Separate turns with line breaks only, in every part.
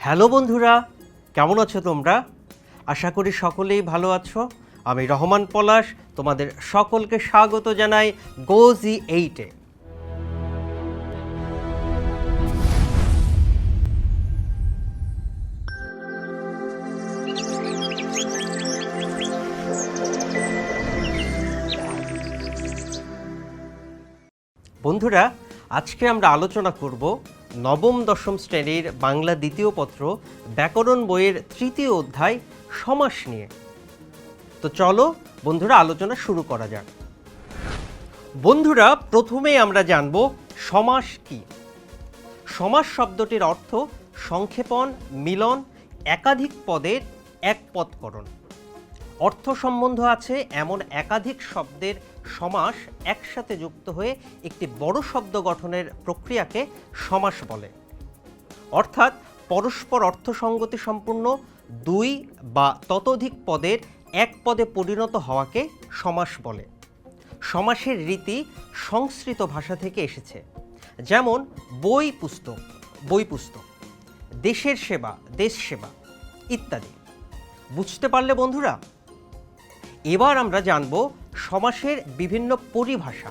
Hello বন্ধুরা, কেমন আছো তোমরা? আশা করি সকলেই ভালো আছো। আমি রহমান পলাশ, তোমাদের সকলকে স্বাগত জানাই গোজি এইটে। বন্ধুরা, আজকে আমরা আলোচনা করব নবম দশম শ্রেণির বাংলা দ্বিতীয় পত্র ব্যাকরণ বইয়ের তৃতীয় অধ্যায় সমাস নিয়ে। তো চলো বন্ধুরা আলোচনা শুরু করা যাক। বন্ধুরা প্রথমেই আমরা জানব সমাস কি। সমাস শব্দটির অর্থ সংক্ষেপণ, মিলন, একাধিক পদের এক পদকরণ। অর্থ সম্বন্ধ আছে এমন একাধিক শব্দের সমাস একসাথে যুক্ত হয়ে একটি বড় শব্দ গঠনের প্রক্রিয়াকে সমাস বলে। অর্থাৎ পরস্পর অর্থসঙ্গতি সম্পূর্ণ দুই বা ততোধিক পদের এক পদে পরিণত হওয়াকে সমাস বলে। সমাসের রীতি সংস্কৃত ভাষা থেকে এসেছে। যেমন বই পুস্তক বই পুস্তক, দেশের সেবা, দেশ সেবা ইত্যাদি। বুঝতে পারলে বন্ধুরা? এবার আমরা জানব সমাসের বিভিন্ন পরিভাষা।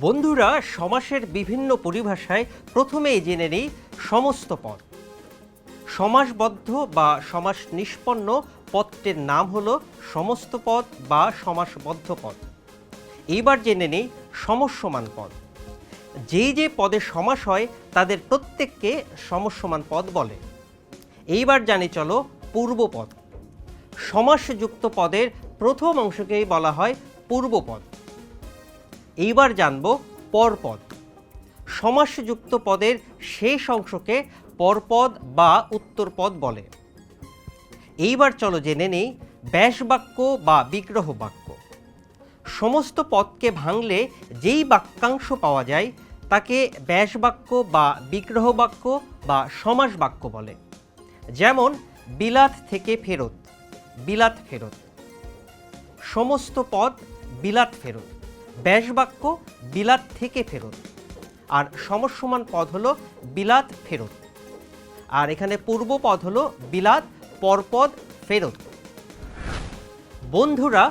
বন্ধুরা, সমাসের বিভিন্ন পরিভাষায় প্রথমেই জেনে নিই সমস্ত পদ। সমাসবদ্ধ বা সমাস নিষ্পন্ন পদটির নাম হল সমস্ত পদ বা সমাসবদ্ধ পদ। এইবার জেনে নিই সমস্যমান পদ। যেই যে পদে সমাস হয়, তাদের প্রত্যেককে সমস্যমান পদ বলে। এইবার জানি চলো পূর্বপদ সমাসযুক্ত পদের প্রথম অংশকেই বলা হয় পূর্বপদ। এইবার জানব পরপদ। সমাসযুক্ত পদের শেষ অংশকে পরপদ বা উত্তরপদ বলে। এইবার চলো জেনে নেই ব্যাসবাক্য বা বিগ্রহ বাক্য সমস্ত পদকে ভাঙলে যেই বাক্যাংশ পাওয়া যায়, তাকে ব্যাসবাক্য বা বিগ্রহ বাক্য বা সমাস বাক্য বলে। যেমন, বিলাত থেকে ফেরত, বিলাত ফেরত। সমস্ত পদ বিলাত ফেরত, ব্যাসবাক্য বিলাত থেকে ফেরত, আর সমসমান পদ হলো বিলাত ফেরত, আর এখানে পূর্ব পদ হলো বিলাত, পরপদ ফেরত। বন্ধুরা,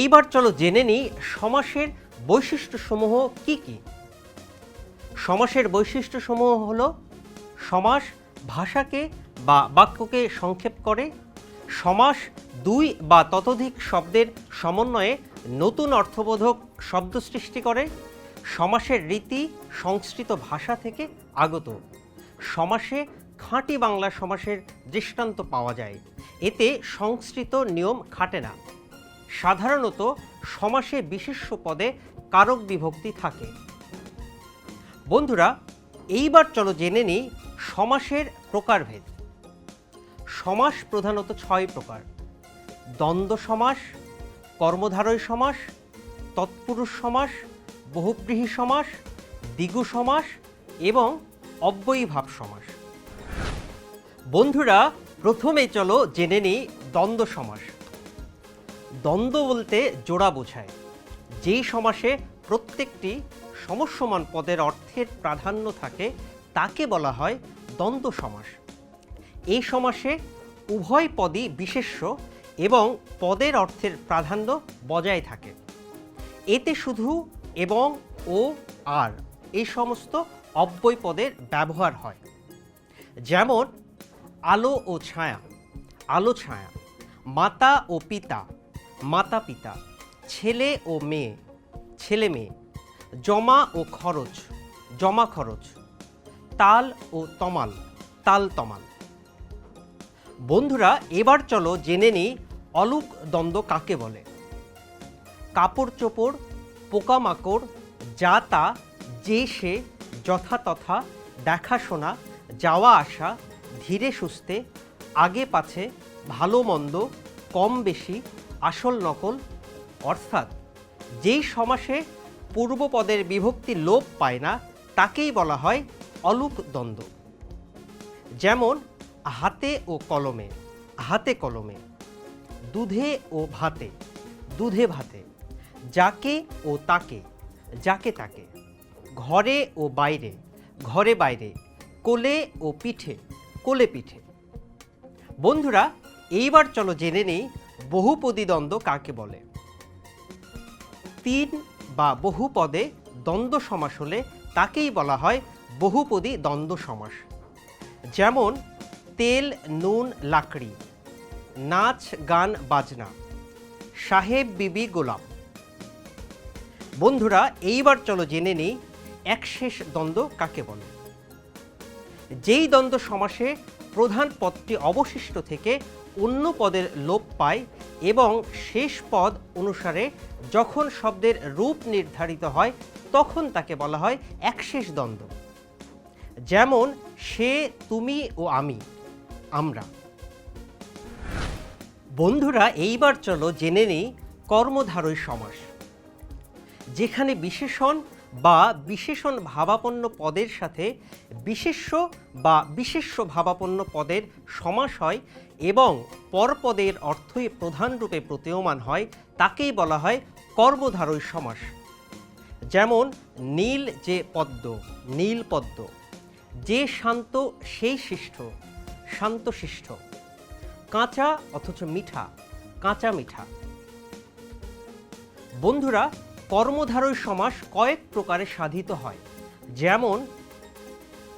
এইবার চলো জেনে নিই সমাসের বৈশিষ্ট্যসমূহ কি কি? সমাসের বৈশিষ্ট্যসমূহ হলো সমাস ভাষাকে বা বাক্যকে সংক্ষেপ করে সমাস, দুই বা ততোধিক শব্দের সমন্বয়ে নতুন অর্থবোধক শব্দ সৃষ্টি করে। সমাসের রীতি, সংস্কৃত ভাষা থেকে আগত। সমাসে খাঁটি বাংলা সমাসের দৃষ্টান্ত পাওয়া যায়। এতে সংস্কৃত নিয়ম খাটে না। সাধারণত সমাসে বিশেষ্য পদে কারক বিভক্তি থাকে। বন্ধুরা, এইবার চলো জেনে নিই সমাসের প্রকারভেদ। সমাস প্রধানত ছয় প্রকার। দ্বন্দ্ব সমাস, কর্মধারয় সমাস, তৎপুরুষ সমাস বহুব্রীহী সমাস দ্বিগু সমাস এবং অব্যয়ীভাব সমাস। বন্ধুরা, প্রথমে চলো জেনে নিই দ্বন্দ্ব সমাস। দ্বন্দ্ব বলতে জোড়া বোঝায়। যেই সমাসে প্রত্যেকটি সমস্যমান পদের অর্থের প্রাধান্য থাকে, তাকে বলা হয় দ্বন্দ্ব সমাস। এই সমাসে উভয় পদই বিশেষ্য এবং পদের অর্থের প্রাধান্য বজায় থাকে। এতে শুধু এবং ও আর এই সমস্ত অব্যয় পদের ব্যবহার হয়। যেমন আলো ও ছায়া, আলো ছায়া, মাতা ও পিতা, মাতা পিতা, ছেলে ও মেয়ে, ছেলে মেয়ে, জমা ও খরচ, জমা খরচ, তাল ও তমাল, তাল তমাল। বন্ধুরা, এবার চলো জেনে নিই অলুক দ্বন্দ্ব কাকে বলে। কাপড় চোপড়, পোকামাকড়, যা তা, যে সে যথাতথা দেখাশোনা যাওয়া আসা, ধীরে সুস্থে, আগে পাছে, ভালো মন্দ, কম বেশি, আসল নকল, অর্থাৎ যেই সমাসে পূর্বপদের বিভক্তি লোপ পায় না, তাকেই বলা হয় অলুক দ্বন্দ্ব। যেমন হাতে ও কলমে, হাতে কলমে, দুধে ও ভাতে, দুধে ভাতে, যাকে ও তাকে, যাকে তাকে, ঘরে ও বাইরে, ঘরে বাইরে, কোলে ও পিঠে, কোলে পিঠে। বন্ধুরা, এইবার চলো জেনে নিই বহুপদী দ্বন্দ্ব কাকে বলে। তিন বা বহু পদে দ্বন্দ্ব সমাস হলে তাকেই বলা হয় বহুপদী দ্বন্দ্ব সমাস। যেমন তেল, নুন, লাকড়ি। নাচ, গান, বাজনা। সাহেব বিবি গোলাম। বন্ধুরা, এইবার চলো জেনে নিই একশেষ দ্বন্দ্ব কাকে বলে। যেই দ্বন্দ্ব সমাসে প্রধান পদটি অবশিষ্ট থেকে অন্য পদের লোপ পায় এবং শেষ পদ অনুসারে যখন শব্দের রূপ নির্ধারিত হয়, তখন তাকে বলা হয় একশেষ দ্বন্দ্ব। যেমন, সে, তুমি ও আমি। আমরা। বন্ধুরা, এইবার চলো জেনে নিই কর্মধারয় সমাস। যেখানে বিশেষণ বা বিশেষণ ভাবাপন্ন পদের সাথে বিশেষ্য বা বিশেষ্য ভাবাপন্ন পদের সমাস হয় এবং পরপদের অর্থই প্রধান রূপে প্রতীয়মান হয়, তাকেই বলা হয় কর্মধারয় সমাস। যেমন, নীল যে পদ্ম, নীল পদ্ম, যে শান্ত, সেই শিষ্ট শান্ত শিষ্ট কাঁচা অথচ মিঠা, কাঁচা মিঠা। বন্ধুরা, কর্মধারয় সমাস কয়েক প্রকারে সাধিত হয়। যেমন,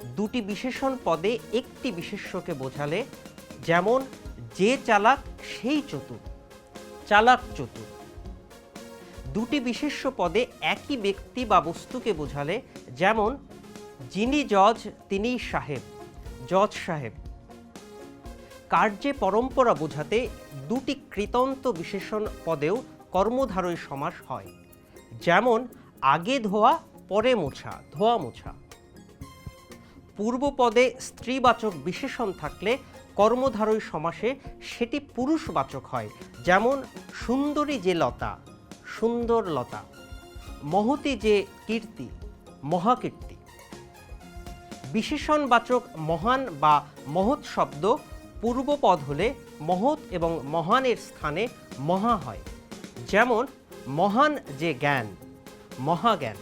দুটি বিশেষণ পদে একটি বিশেষ্যকে বোঝালে, যেমন, যে চালাক সেই চতুর, চালাক চতুর। দুটি বিশেষ্য পদে একই ব্যক্তি বা বস্তুকে বোঝালে, যেমন, যিনি জজ তিনি সাহেব, জজ সাহেব। কার্যে পরম্পরা বোঝাতে দুটি কৃতন্ত বিশেষণ পদেও কর্মধারয় সমাস হয়। যেমন, আগে ধোয়া, পরে মোছা, ধোয়া মোছা। পূর্বপদে স্ত্রীবাচক বিশেষণ থাকলে কর্মধারয় সমাসে সেটি পুরুষবাচক হয়, যেমন, সুন্দরী যে লতা, সুন্দর লতা। মহতি যে কীর্তি, মহাকীর্তি। বিশেষণবাচক মহান বা মহৎ শব্দ পূর্বপদ হলে মহৎ এবং মহানের স্থানে মহা হয়। যেমন, মহান যে জ্ঞান, মহাজ্ঞান,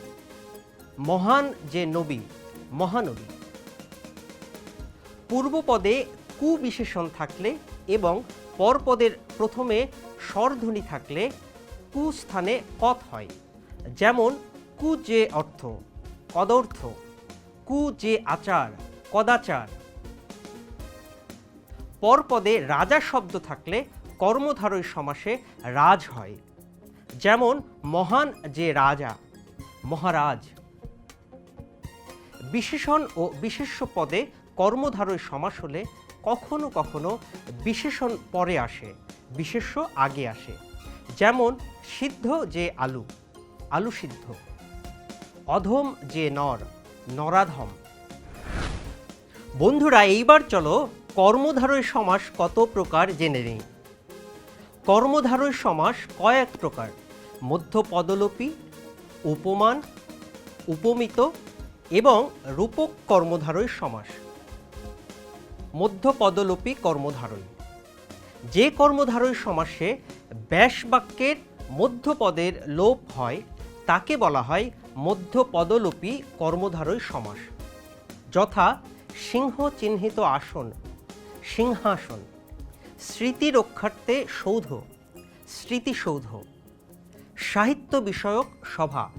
মহান যে নবী, মহানবী। পূর্বপদে কু বিশেষণ থাকলে এবং পরপদের প্রথমে স্বরধ্বনি থাকলে কু স্থানে কত হয়। যেমন, কু যে অর্থ, কদর্থ, কু যে আচার, কদাচার পরপদে রাজা শব্দ থাকলে কর্মধারয় সমাসে রাজ হয়। যেমন, মহান যে রাজা, মহারাজ। বিশেষণ ও বিশেষ্য পদে কর্মধারয় সমাস হলে কখনো কখনো বিশেষণ পরে আসে, বিশেষ্য আগে আসে। যেমন, সিদ্ধ যে আলু আলু সিদ্ধ। অধম যে নর, নরাধম। বন্ধুরা, এইবার চলো কর্মধারয় সমাস কত প্রকার জেনে নিই। কর্মধারয় সমাস কয়েক প্রকার। মধ্য পদলোপী উপমান, উপমিত এবং রূপক কর্মধারয় সমাস। মধ্য পদলোপী কর্মধারয়। যে কর্মধারয় সমাসে ব্যাস বাক্যের মধ্যপদের লোপ হয়, তাকে বলা হয় মধ্য পদলোপী কর্মধারয় সমাস। যথা সিংহ চিহ্নিত আসন সিংহাসন, স্মৃতি রক্ষার্থে সৌধ স্মৃতিসৌধ সাহিত্য বিষয়ক সভা,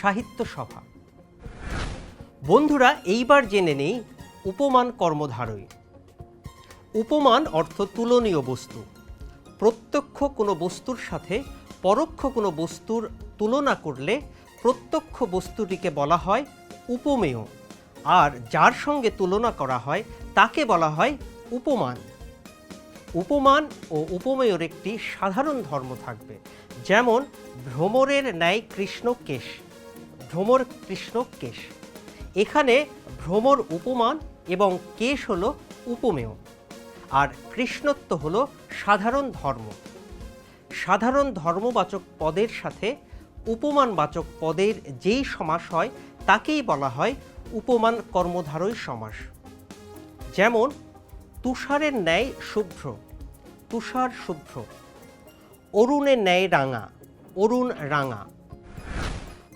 সাহিত্য সভা। বন্ধুরা, এইবার জেনে নেই উপমান কর্মধারয় উপমান অর্থ তুলনীয় বস্তু। প্রত্যক্ষ কোনো বস্তুর সাথে পরোক্ষ কোনো বস্তুর তুলনা করলে প্রত্যক্ষ বস্তুটিকে বলা হয় উপমেয়। আর যার সঙ্গে তুলনা করা হয়, তাকে বলা হয় উপমান। উপমান ও উপমেয়র একটি সাধারণ ধর্ম থাকবে, যেমন ভ্রমরের ন্যায় কৃষ্ণ কেশ, ভ্রমর কৃষ্ণ কেশ। এখানে ভ্রমর উপমান এবং কেশ হলো উপমেয়, আর কৃষ্ণত্ব হল সাধারণ ধর্ম। সাধারণ ধর্মবাচক পদের সাথে উপমানবাচক পদের যেই সমাস হয়, তাকেই বলা হয় উপমান কর্মধারয় সমাস। যেমন তুষারের ন্যায় শুভ্র, তুষার শুভ্র। অরুণের ন্যায় রাঙা, অরুণ রাঙা।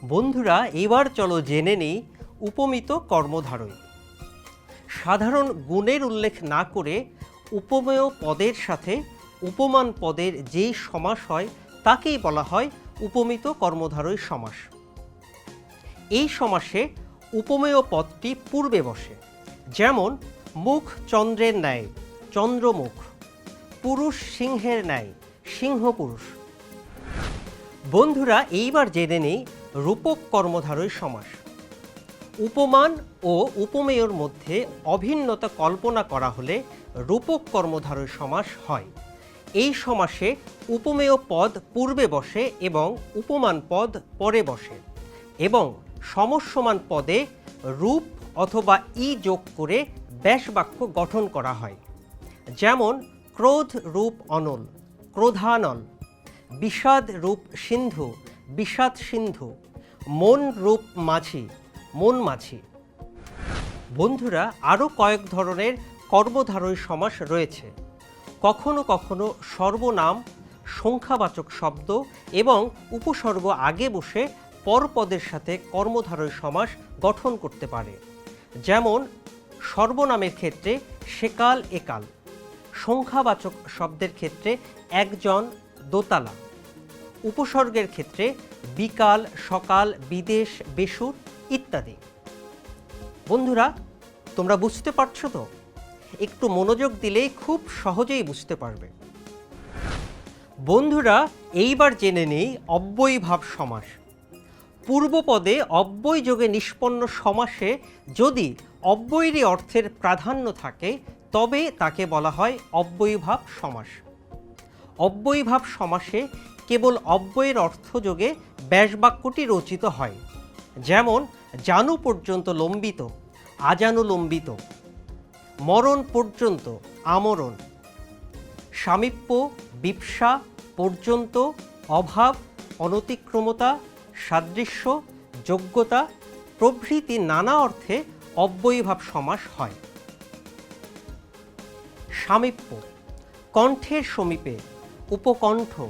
বন্ধুরা, এবার চলো জেনে নিই উপমিত কর্মধারয় সাধারণ গুণের উল্লেখ না করে উপমেয় পদের সাথে উপমান পদের যেই সমাস হয়, তাকেই বলা হয় উপমিত কর্মধারয় সমাস। এই সমাসে উপমেয় পদটি পূর্বে বসে। যেমন মুখ চন্দ্রের ন্যায়, চন্দ্রমুখ। পুরুষ সিংহের ন্যায়, সিংহ পুরুষ। বন্ধুরা, এইবার জেনে নেই রূপক কর্মধারয় সমাস। উপমান ও উপমেয়র মধ্যে অভিন্নতা কল্পনা করা হলে রূপক কর্মধারয় সমাস হয়। এই সমাসে উপমেয় পদ পূর্বে বসে এবং উপমান পদ পরে বসে এবং সমসমান পদে রূপ অথবা ই যোগ করে ব্যাস বাক্য গঠন করা হয়। যেমন, ক্রোধ রূপ অনল, ক্রোধানল, বিষাদ রূপ সিন্ধু, বিষাদ সিন্ধু, মন রূপ মাঝি, মন মাঝি। বন্ধুরা, আরও কয়েক ধরনের কর্মধারয় সমাস রয়েছে। কখনো কখনো সর্বনাম, সংখ্যাবাচক শব্দ এবং উপসর্গ আগে বসে পরপদের সাথে কর্মধারয় সমাস গঠন করতে পারে। যেমন সর্বনামের ক্ষেত্রে সেকাল একাল, সংখ্যাবাচক শব্দের ক্ষেত্রে একজন দোতালা, উপসর্গের ক্ষেত্রে বিকাল, সকাল, বিদেশ, বেসুর ইত্যাদি। বন্ধুরা, তোমরা বুঝতে পারছ তো? একটু মনোযোগ দিলেই খুব সহজেই বুঝতে পারবে। বন্ধুরা, এইবার জেনে নেই অব্যয়ীভাব সমাস। পূর্বপদে অব্যয় যোগে নিষ্পন্ন সমাসে যদি অব্যয়েরই অর্থের প্রাধান্য থাকে, তবে তাকে বলা হয় অব্যয়ীভাব সমাস। অব্যয়ীভাব সমাসে কেবল অব্যয়ের অর্থ যোগে ব্যাসবাক্যটি রচিত হয়, যেমন, জানু পর্যন্ত লম্বিত আজানুলম্বিত মরণ পর্যন্ত আমরণ, সামীপ্য বিপসা পর্যন্ত অভাব, অনতিক্রমতা, সাদৃশ্য, যোগ্যতা, প্রভৃতি নানা অর্থে অব্যয়ীভাব সমাস হয়। সামীপ্য, কণ্ঠের সমীপে, উপকণ্ঠ,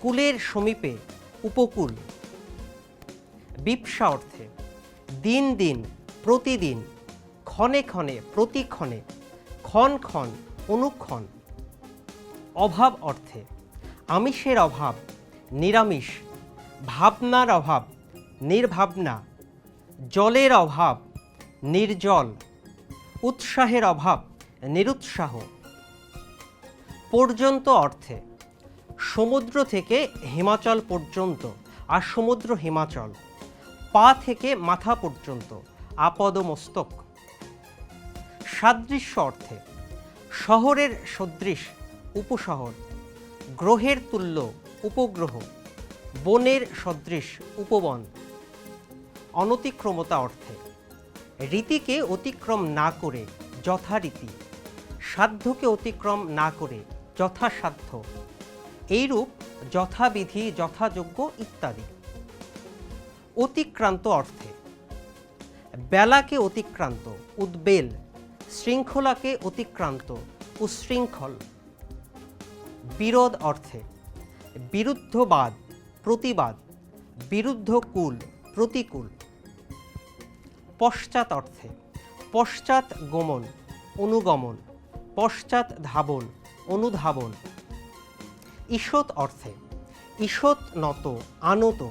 কুলের সমীপে, উপকূল। বিপসা অর্থে, দিন দিন, প্রতিদিন, ক্ষণে ক্ষণে, প্রতিক্ষণে, ক্ষণ ক্ষণ, অনুক্ষণ। অভাব অর্থে, আমিষের অভাব, নিরামিষ, ভাবনার অভাব, নির্ভাবনা, জলের অভাব নির্জল, উৎসাহের অভাব, নিরুৎসাহ। পর্যন্ত অর্থে, সমুদ্র থেকে হিমাচল পর্যন্ত, আর সমুদ্র হিমাচল, পা থেকে মাথা পর্যন্ত, আপদমস্তক। সাদৃশ্য অর্থে, শহরের সদৃশ, উপশহর, গ্রহের তুল্য, উপগ্রহ, বনের সদৃশ, উপবন। অনতিক্রমতা অর্থে রীতিকে অতিক্রম না করে যথারীতি, সাধ্যকে অতিক্রম না করে যথাসাধ্য। এইরূপ যথাবিধি, যথাযোগ্য ইত্যাদি। অতিক্রান্ত অর্থে, বেলাকে অতিক্রান্ত, উদ্বেল, শৃঙ্খলাকে অতিক্রান্ত, উশৃঙ্খল। বিরোধ অর্থে, বিরুদ্ধবাদ, প্রতিবাদ বিরুদ্ধ কুল প্রতিকূল। পশ্চাৎ অর্থে, পশ্চাৎ গমন, অনুগমন, পশ্চাৎ ধাবন, অনুধাবন। ঈষৎ অর্থে, ঈষৎ নত, আনত,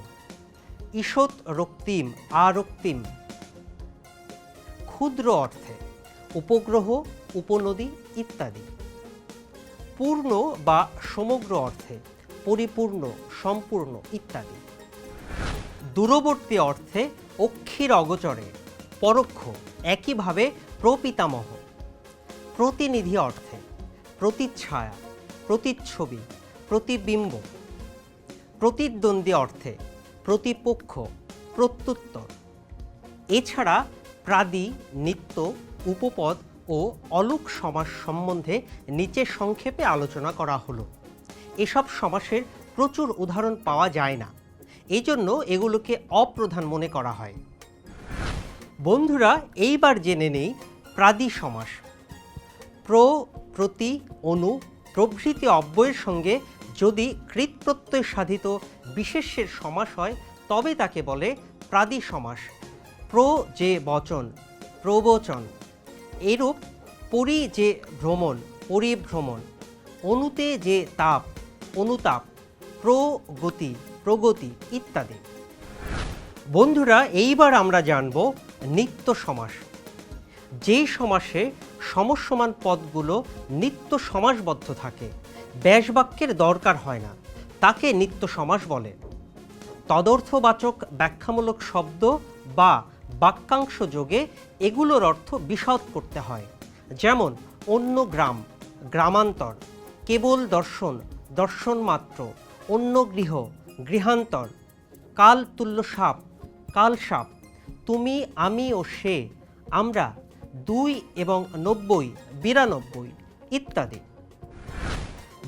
ঈষৎ রক্তিম, আরক্তিম। ক্ষুদ্র অর্থে, উপগ্রহ, উপনদী ইত্যাদি। পূর্ণ বা সমগ্র অর্থে, পরিপূর্ণ, সম্পূর্ণ ইত্যাদি। দূরবর্তী অর্থে, অক্ষীর অগচরে পরোক্ষ, একইভাবে প্রপিতামহ। প্রতিনিধি অর্থে প্রতিচ্ছায়া, প্রতিচ্ছবি, প্রতিবিম্ব। প্রতিদ্বন্দ্বী অর্থে প্রতিপক্ষ, প্রত্যুত্তর। এছাড়া প্রাদি, নিত্য, উপপদ ও অলোক সমাস সম্বন্ধে নিচে সংক্ষেপে আলোচনা করা হলো। এসব সমাসের প্রচুর উদাহরণ পাওয়া যায় না। এই জন্য এগুলোকে অপ্রধান মনে করা হয়। বন্ধুরা, এইবার জেনে নেই প্রাদি সমাস। প্র, প্রতি, অনু, প্রভৃতি অব্যয়ের সঙ্গে যদি কৃতপ্রত্যয় সাধিত বিশেষ্যের সমাস হয়, তবে তাকে বলে প্রাদি সমাস। প্র যে বচন, প্রবচন, এরূপ পরি যে ভ্রমণ, পরিভ্রমণ, অনুতে যে তাপ, অনুতাপ প্রগতি প্রগতি ইত্যাদি। বন্ধুরা, এইবার আমরা জানব নিত্য সমাস। যে সমাসে সমসমান পদগুলো নিত্য সমাসবদ্ধ থাকে, ব্যাসবাক্যের দরকার হয় না, তাকে নিত্য সমাস বলে। তদর্থবাচক ব্যাখ্যামূলক শব্দ বা বাক্যাংশ যোগে এগুলোর অর্থ বিশদ করতে হয়। যেমন, অন্য গ্রাম, গ্রামান্তর, কেবল দর্শন দর্শন মাত্র, অন্য গৃহ, গৃহান্তর, কাল তুল্য সাপ, কাল সাপ তুমি, আমি ও সে, আমরা দুই এবং নব্বই, বিরানব্বই ইত্যাদি।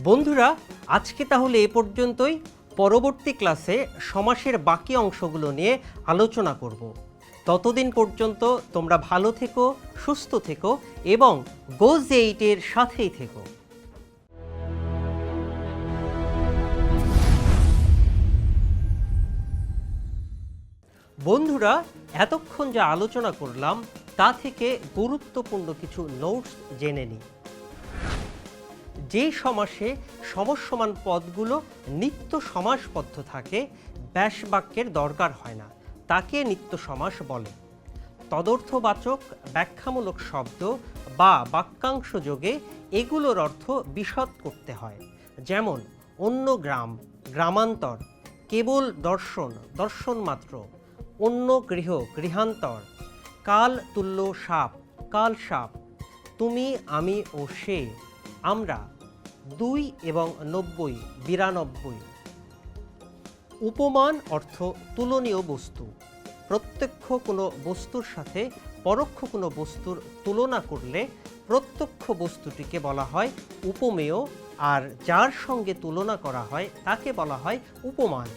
বন্ধুরা, আজকে তাহলে এ পর্যন্তই। পরবর্তী ক্লাসে সমাসের বাকি অংশগুলো নিয়ে আলোচনা করব। ততদিন পর্যন্ত তোমরা ভালো থেকো, সুস্থ থেকো এবং গোজ এইটের সাথেই থেকো। বন্ধুরা এতক্ষণ যা আলোচনা করলাম, তা থেকে গুরুত্বপূর্ণ কিছু নোটস জেনে নিই। যে সমাসে সমসমান পদগুলো নিত্য সমাসবদ্ধ থাকে ব্যাস বাক্যের দরকার হয় না, তাকে নিত্য সমাস বলে। তদর্থবাচক, ব্যাখ্যামূলক শব্দ বা বাক্যাংশ যোগে এগুলোর অর্থ বিশদ করতে হয়। যেমন, অন্য গ্রাম, গ্রামান্তর, কেবল দর্শন দর্শন মাত্র অন্য গৃহ, গৃহান্তর। কাল তুল্য সাপ, কাল সাপ, তুমি, আমি ও সে, আমরা, দুই এবং নব্বই, বিরানব্বই। উপমান অর্থ তুলনীয় বস্তু। প্রত্যক্ষ কোনো বস্তুর সাথে পরোক্ষ কোনো বস্তুর তুলনা করলে প্রত্যক্ষ বস্তুটিকে বলা হয় উপমেয়, আর যার সঙ্গে তুলনা করা হয় তাকে বলা হয় উপমান।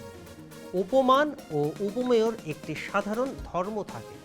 উপমান ও উপমেয়র একটি সাধারণ ধর্ম থাকে।